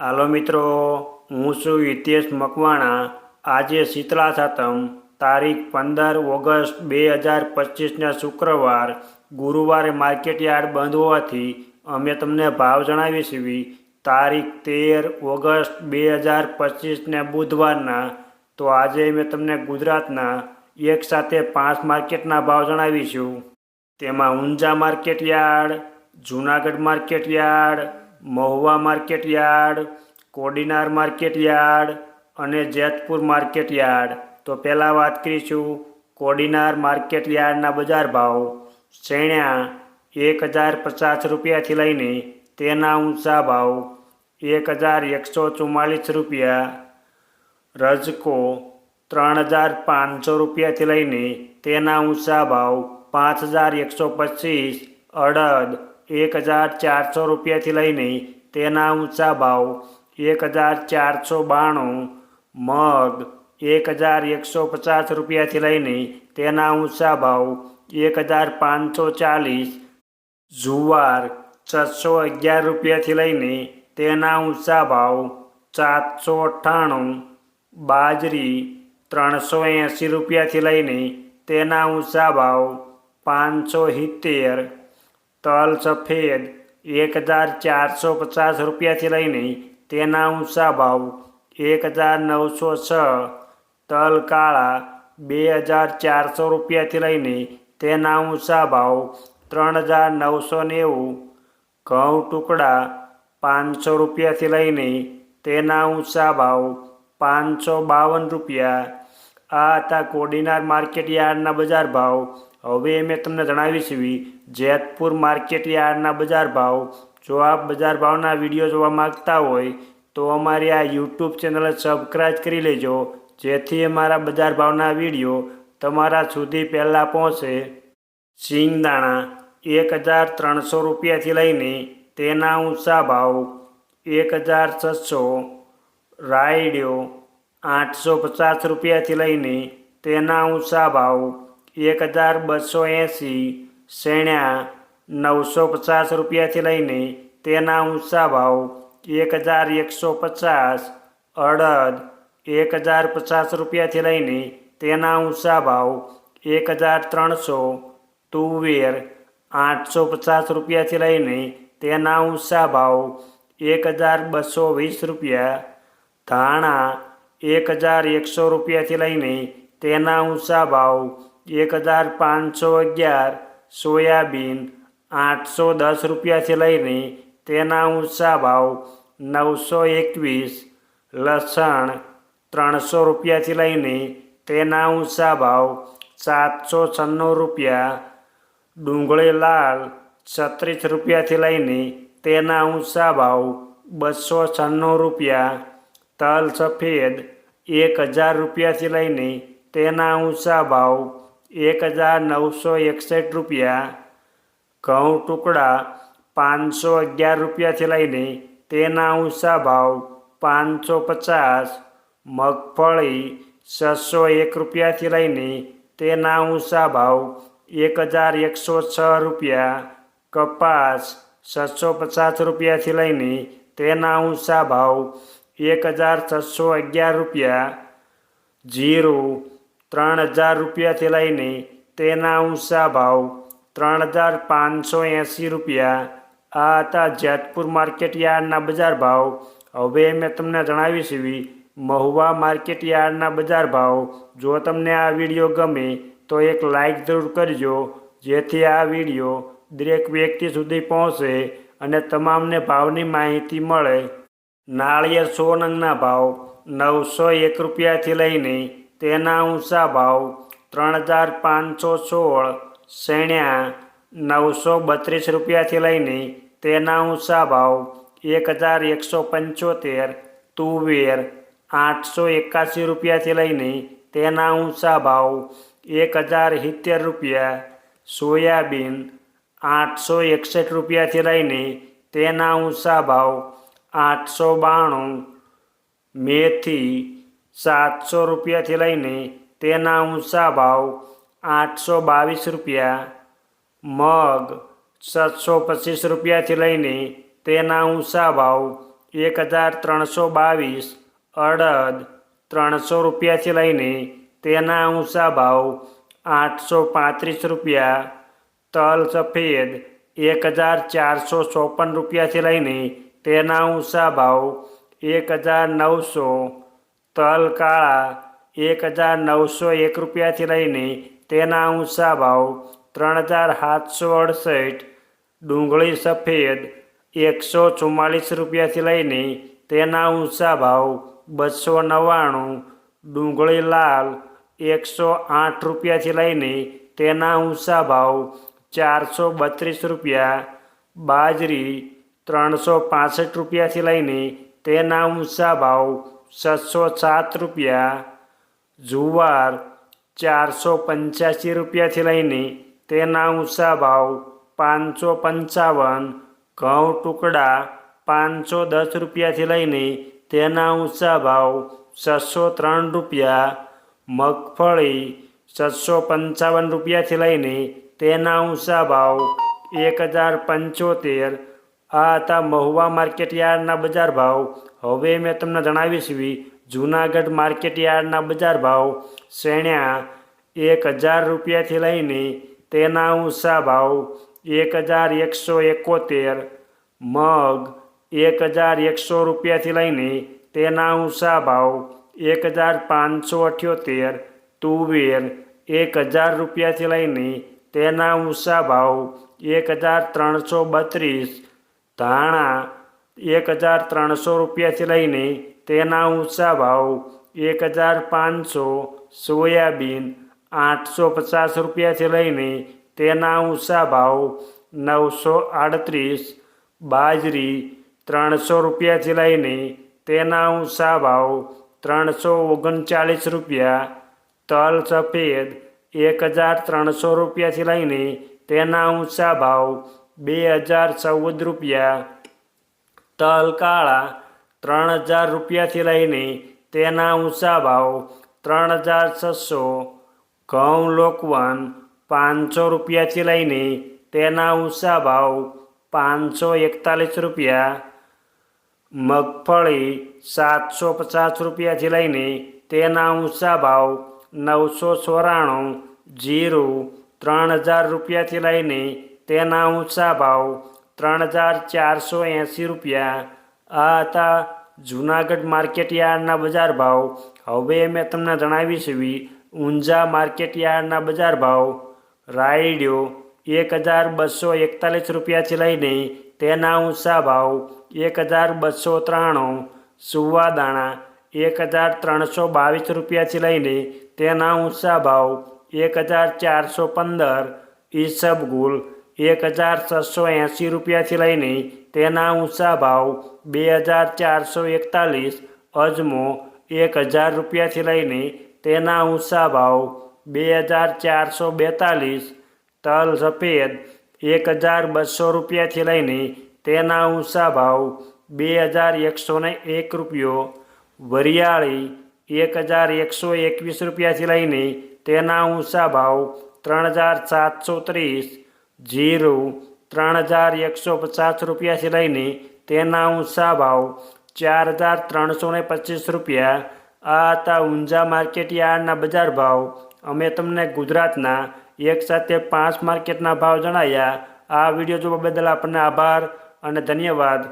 હાલો મિત્રો, હું છું હિતેશ મકવાણા. આજે શીતલા સાતમ તારીખ પંદર ઓગસ્ટ બે હજાર પચીસના શુક્રવાર. ગુરુવારે માર્કેટ યાર્ડ બંધ હોવાથી અમે તમને ભાવ જણાવીશું તારીખ તેર ઓગસ્ટ બે હજાર પચીસને બુધવારના. તો આજે અમે તમને ગુજરાતના એક સાથે પાંચ માર્કેટના ભાવ જણાવીશું. તેમાં Unjha market yard, Junagadh market yard Mahuva market yard, Kodinar market yard અને જેતપુર માર્કેટ યાર્ડ. તો પહેલાં વાત કરીશું કોડીનાર માર્કેટ યાર્ડના બજાર ભાવ. શેણ્યા એક હજાર પચાસ રૂપિયાથી લઈને તેના ઊંચા ભાવ એક હજાર એકસો ચુમ્માલીસ રૂપિયા. રજકો ત્રણ હજાર પાંચસો રૂપિયાથી લઈને તેના ઊંચા ભાવ પાંચ હજાર એકસો પચીસ. અડદ એક હજાર ચારસો રૂપિયાથી લઈને તેના ઊંચા ભાવ એક હજાર ચારસો બાણું મગ એક હજાર એકસો પચાસ રૂપિયાથી લઈને તેના ઊંચા ભાવ એક હજાર પાંચસો ચાલીસ જુવાર છસો અગિયાર રૂપિયાથી લઈને તેના ઊંચા ભાવ સાતસો અઠ્ઠાણું બાજરી ત્રણસો એંસી રૂપિયાથી લઈને તેના ઊંચા ભાવ પાંચસો સિત્તેર તલ સફેદ એક હજાર ચારસો પચાસ રૂપિયાથી લઈને તેના ઊંચા ભાવ એક હજાર નવસો છ તલ કાળા બે હજાર ચારસો રૂપિયાથી લઈને તેના ઊંચા ભાવ ત્રણ હજાર નવસો નેવું ઘઉં ટુકડા પાંચસો રૂપિયાથી લઈને તેના ઊંચા ભાવ પાંચસો બાવન રૂપિયા આ હતા કોડીનાર માર્કેટ યાર્ડના બજાર ભાવ હવે મેં તમને જણાવીશું જેતપુર માર્કેટ યાર્ડના બજાર ભાવ. જો આપ બજાર ભાવના વીડિયો જોવા માંગતા હોય, તો અમારી આ યુટ્યુબ ચેનલ સબસ્ક્રાઈબ કરી લેજો, જેથી અમારા બજાર ભાવના વીડિયો તમારા સુધી પહેલાં પહોંચે. સિંગદાણા એક હજાર ત્રણસો રૂપિયાથી લઈને તેના ઊંચા ભાવ એક હજાર છસો. રાયડ્યો આઠસો પચાસ રૂપિયાથી લઈને તેના ઊંચા ભાવ એક હજાર બસો એંસી. શેણ્યા નવસો પચાસ રૂપિયાથી લઈને તેના ઊંચા ભાવ એક હજાર એકસો પચાસ, અડદ એક હજાર પચાસ રૂપિયાથી લઈને તેના ઊંચા ભાવ એક હજાર ત્રણસો, તુવેર આઠસો પચાસ રૂપિયાથી લઈને તેના ઊંચા ભાવ એક હજાર બસો વીસ રૂપિયા, ધાણા એક હજાર એકસો રૂપિયાથી લઈને તેના ઊંચા ભાવ એક હજાર પાંચસો અગિયાર સોયાબીન આઠસો દસ રૂપિયાથી લઈને તેના ઊંચા ભાવ નવસો એકવીસ, લસણ ત્રણસો રૂપિયાથી લઈને તેના ઊંચા ભાવ સાતસો છન્નું રૂપિયા, ડુંગળી લાલ છત્રીસ રૂપિયાથી લઈને તેના ઊંચા ભાવ બસો છન્નું રૂપિયા, તલ સફેદ એક હજાર રૂપિયાથી લઈને તેના ઊંચા ભાવ એક હજાર નવસો એકસઠ રૂપિયા, ઘઉં ટુકડા પાંચસો અગિયાર રૂપિયાથી લઈને તેના ઊંચા ભાવ પાંચસો પચાસ, મગફળી છસો એક રૂપિયાથી લઈને તેના ઊંચા ભાવ એક હજાર એકસો છ રૂપિયા, કપાસ છસો પચાસ રૂપિયાથી લઈને તેના ઊંચા ભાવ એક હજાર છસો અગિયાર રૂપિયા, જીરું ત્રણ હજાર રૂપિયાથી લઈને તેના ઊંચા ભાવ ત્રણ હજાર પાંચસો એંસી રૂપિયા. આ હતા જેતપુર માર્કેટ યાર્ડના બજાર ભાવ. હવે મેં તમને જણાવીશું મહુવા માર્કેટ યાર્ડના બજાર ભાવ. જો તમને આ વીડિયો ગમે, તો એક લાઈક જરૂર કરજો, જેથી આ વીડિયો દરેક વ્યક્તિ સુધી પહોંચે અને તમામને ભાવની માહિતી મળે. નાળિયેર સો નંગના ભાવ નવસો એક રૂપિયાથી લઈને તેના ઊંચા ભાવ ત્રણ હજાર પાંચસો સોળ, શેણ્યા નવસો બત્રીસ રૂપિયાથી લઈને તેના ઊંચા ભાવ એક હજાર એકસો પંચોતેર, તુવેર આઠસો એકાસી રૂપિયાથી લઈને તેના ઊંચા ભાવ એક હજાર સિત્તેર રૂપિયા, સોયાબીન આઠસો એકસઠ રૂપિયાથી લઈને તેના ઊંચા ભાવ આઠસો બાણું, મેથી સાતસો રૂપિયાથી લઈને તેના ઊંચા ભાવ આઠસો બાવીસ રૂપિયા, મગ સાતસો પચીસ રૂપિયાથી લઈને તેના ઊંચા ભાવ એક હજાર ત્રણસો બાવીસ, અડદ ત્રણસો રૂપિયાથી લઈને તેના ઊંચા ભાવ આઠસો પાંત્રીસ રૂપિયા, તલ સફેદ એક હજાર ચારસો ચોપન રૂપિયાથી લઈને તેના ઊંચા ભાવ એક હજાર નવસો તલ કાળા એક હજાર નવસો એક રૂપિયાથી લઈને તેના ઊંચા ભાવ ત્રણ હજાર સાતસો અડસઠ, ડુંગળી સફેદ એકસો ચુમ્માલીસ રૂપિયાથી લઈને તેના ઊંચા ભાવ બસો નવ્વાણું, ડુંગળી લાલ એકસો આઠ રૂપિયાથી લઈને તેના ઊંચા ભાવ ચારસો બત્રીસ રૂપિયા, બાજરી ત્રણસો પાસઠ રૂપિયાથી લઈને તેના ઊંચા ભાવ છસો સાત રૂપિયા જુવાર ચારસો પંચ્યાસી રૂપિયાથી લઈને તેના ઊંચા ભાવ પાંચસો પંચાવન ઘઉં ટુકડા પાંચસો દસ રૂપિયાથી લઈને તેના ઊંચા ભાવ છસો ત્રણ રૂપિયા મગફળી છસો પંચાવન રૂપિયાથી લઈને તેના ઊંચા ભાવ એક હજાર પંચોતેર આ હતા મહુવા માર્કેટ યાર્ડના બજાર ભાવ. હવે મેં તમને જણાવીશ જૂનાગઢ માર્કેટ યાર્ડના બજાર ભાવ શેણ્યા એક હજાર રૂપિયાથી લઈને તેના ઊંચા ભાવ એક હજાર એકસો એકોતેર, મગ એક હજાર એકસો રૂપિયાથી લઈને તેના ઊંચા ભાવ એક હજાર પાંચસો અઠ્યોતેર, તુવેર એક હજાર રૂપિયાથી લઈને તેના ઊંચા ભાવ એક હજાર ત્રણસો બત્રીસ ધાણા એક હજાર ત્રણસો રૂપિયાથી લઈને તેના ઊંચા ભાવ એક હજાર પાંચસો, સોયાબીન આઠસો પચાસ રૂપિયાથી લઈને તેના ઊંચા ભાવ નવસો આડત્રીસ, બાજરી ત્રણસો રૂપિયાથી લઈને તેના ઊંચા ભાવ ત્રણસો ઓગણચાલીસ રૂપિયા, તલ સફેદ એક હજાર ત્રણસો રૂપિયાથી લઈને તેના ઊંચા ભાવ બે હજાર ચૌદ રૂપિયા. તલ કાળા ત્રણ હજાર રૂપિયાથી લઈને તેના ઊંચા ભાવ ત્રણ હજાર છસો. ઘઉં લોકવન પાંચસો રૂપિયાથી લઈને તેના ઊંચા ભાવ પાંચસો એકતાલીસ રૂપિયા. મગફળી સાતસો પચાસ રૂપિયાથી લઈને તેના ઊંચા ભાવ નવસો ચોરાણું. જીરું ત્રણ હજાર રૂપિયાથી લઈને તેના ઊંચા ભાવ ત્રણ હજાર ચારસો એંસી રૂપિયા. આ હતા જૂનાગઢ માર્કેટ યાર્ડના બજાર ભાવ. હવે મેં તમને જણાવીશ એવી ઊંઝા માર્કેટ યાર્ડના બજાર ભાવ. રાયડિયો એક હજાર બસો એકતાલીસ રૂપિયાથી લઈને તેના ઊંચા ભાવ એક હજાર બસો ત્રાણું. સુવાદાણા એક હજાર ત્રણસો બાવીસ રૂપિયાથી લઈને તેના ઊંચા ભાવ એક હજાર ચારસો પંદર. ઈસબગુલ એક હજાર છસો એંસી રૂપિયાથી લઈને તેના ઊંચા ભાવ બે હજાર ચારસો એકતાલીસ, અજમો એક હજાર રૂપિયાથી લઈને તેના ઊંચા ભાવ બે હજાર ચારસો બેતાલીસ, તલ સફેદ એક હજાર બસો રૂપિયાથી લઈને તેના ઊંચા ભાવ બે હજાર એકસો ને એક રૂપિયો, વરિયાળી એક હજાર એકસો એકવીસ રૂપિયાથી લઈને તેના ઊંચા ભાવ ત્રણ હજાર સાતસો ત્રીસ જીરું ત્રણ હજાર એકસો પચાસ રૂપિયાથી લઈને તેના ઊંચા ભાવ ચાર હજાર ત્રણસો ને પચીસ રૂપિયા. આ હતા ઊંઝા માર્કેટ યાર્ડના બજાર ભાવ. અમે તમને ગુજરાતના એક સાથે પાંચ માર્કેટના ભાવ જણાવ્યા આ વીડિયો જોવા બદલ આપણને આભાર અને ધન્યવાદ.